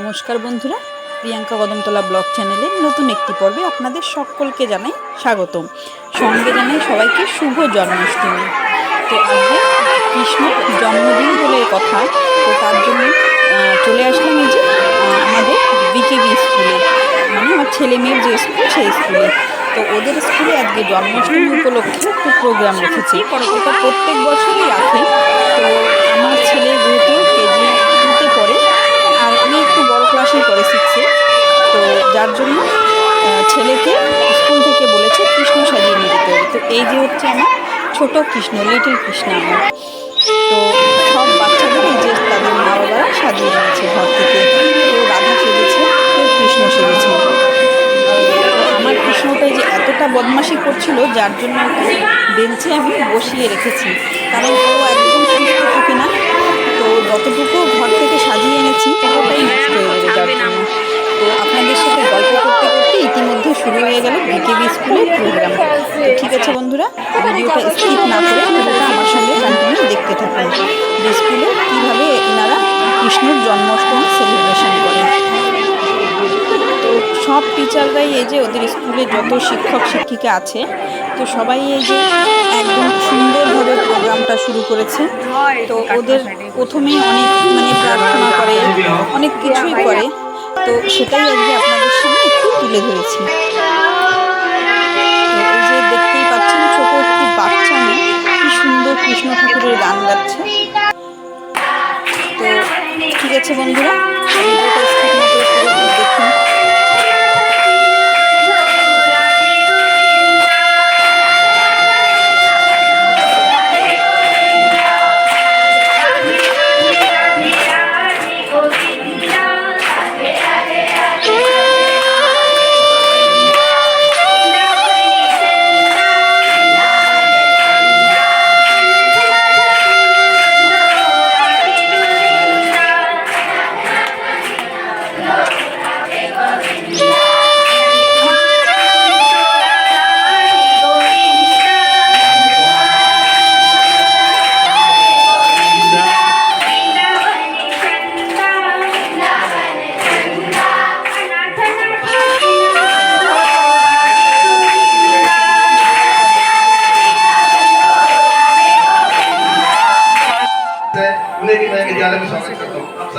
নমস্কার বন্ধুরা, প্রিয়াঙ্কা কদমতলা ব্লগ চ্যানেলে নতুন একটি পর্বে আপনাদের সকলকে জানাই স্বাগতম। সঙ্গে জানাই সবাইকে শুভ জন্মাষ্টমী। তো আজকে কৃষ্ণের জন্মদিন বলে কথা, তো তার জন্য চলে আসলাম এই যে আমাদের বিকেবি স্কুলে মানে আমার ছেলে মেয়ের যে স্কুল, সেই স্কুলে। তো ওদের স্কুলে আজকে জন্মাষ্টমী উপলক্ষে একটু প্রোগ্রাম রেখেছি। ওটা প্রত্যেক বছরই রাখে তো আমার ছেলে ক্লাসেই করে সিক্সে তো যার জন্য ছেলেকে স্কুল থেকে বলেছে কৃষ্ণ সাজিয়ে নিয়ে যেতে হবে। তো এই যে হচ্ছে আমার ছোট কৃষ্ণ লিটল কৃষ্ণ আমার। তো সব বাচ্চাদের এই যে তাদের মা বাবারা সাজিয়ে নিয়েছে ঘর থেকে। কেউ রাধা সেজেছে, কেউ কৃষ্ণ সেজেছে। আমার কৃষ্ণটাই যে এতটা বদমাশি করছিল, যার জন্য ওকে বেঞ্চে আমি বসিয়ে রেখেছি। কারণ ও একদম শুরু হয়ে গেল বিকেবি স্কুলের প্রোগ্রাম তো ঠিক আছে বন্ধুরা ভিডিওটা স্কিপ না করে আমার সঙ্গে কন্টিনিউ দেখতে থাকুন। যে স্কুলে কীভাবে এনারা কৃষ্ণের জন্মাষ্টমী সেলিব্রেশন করেন। তো সব টিচাররাই এই যে ওদের স্কুলে যত শিক্ষক শিক্ষিকা আছে তো সবাই এই যে একদম সুন্দরভাবে প্রোগ্রামটা শুরু করেছে। তো ওদের প্রথমেই অনেক মানে প্রার্থনা করে অনেক কিছুই করে। তো সেটাই আজকে আপনাদের একটু তুলে ধরেছি। যে দেখতেই পাচ্ছেন ছোট বাচ্চা মেয়ে, কি সুন্দর কৃষ্ণ ঠাকুরের গান গাচ্ছে। তো ঠিক আছে বন্ধুরা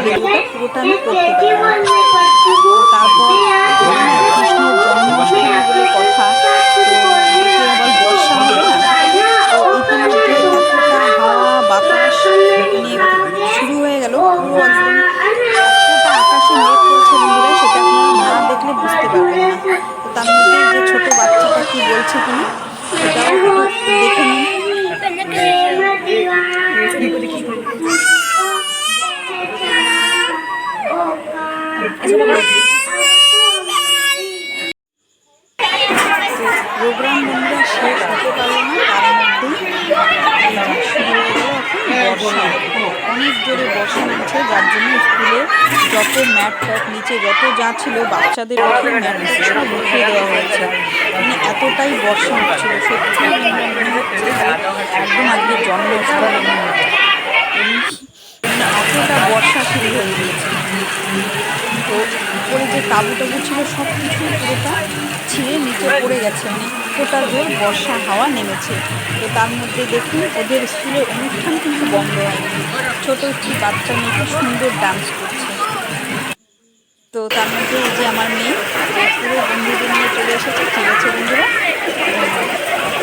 পুরোটা আমি করতে পারি তারপর কৃষ্ণর জন্মাষ্টমী বলে কথা বর্ষা হবে তো ইতিমধ্যে এতটা বাতাস মানে শুরু হয়ে গেল পুরো একদম আকাশে মেঘ করছে বন্ধুরা সেটা আপনারা না দেখলে বুঝতে পারবেন না তার মধ্যে যে ছোট বাচ্চাটা কি বলছে তুমি সেটাও একটু দেখে নিন বুঝতে পারল না তার মধ্যেই এই যে শুরু হয়ে গেল এখন বর্ষা অনেক জোরে বর্ষা নামছে যার জন্য স্কুলে যত ম্যাট ট্যাট নিচে যত যা ছিল, বাচ্চাদের উঠে ম্যাট সব উঠিয়ে দেওয়া হয়েছে। মানে এতটাই বর্ষা হচ্ছিল সত্যি হচ্ছে একদম আজকে জন্মাষ্টমী মানে এতটা বর্ষা শুরু হয়ে গিয়েছে। তো উপরে যে তাবু টাবু ছিল সব কিছু পুরোটা ছিঁড়ে নিচে পড়ে গেছে। মানে এতটা জোর বর্ষা হাওয়া নেমেছে। তো তার মধ্যে দেখুন, ওদের স্কুলের অনুষ্ঠান কিন্তু বন্ধ হয়নি। ছোট একটি বাচ্চা মেয়ে খুব সুন্দর ডান্স করছে। তো তার মধ্যে যে আমার মেয়ে, পুরো বন্ধুদের নিয়ে চলে এসেছে। ঠিক আছে বন্ধুরা?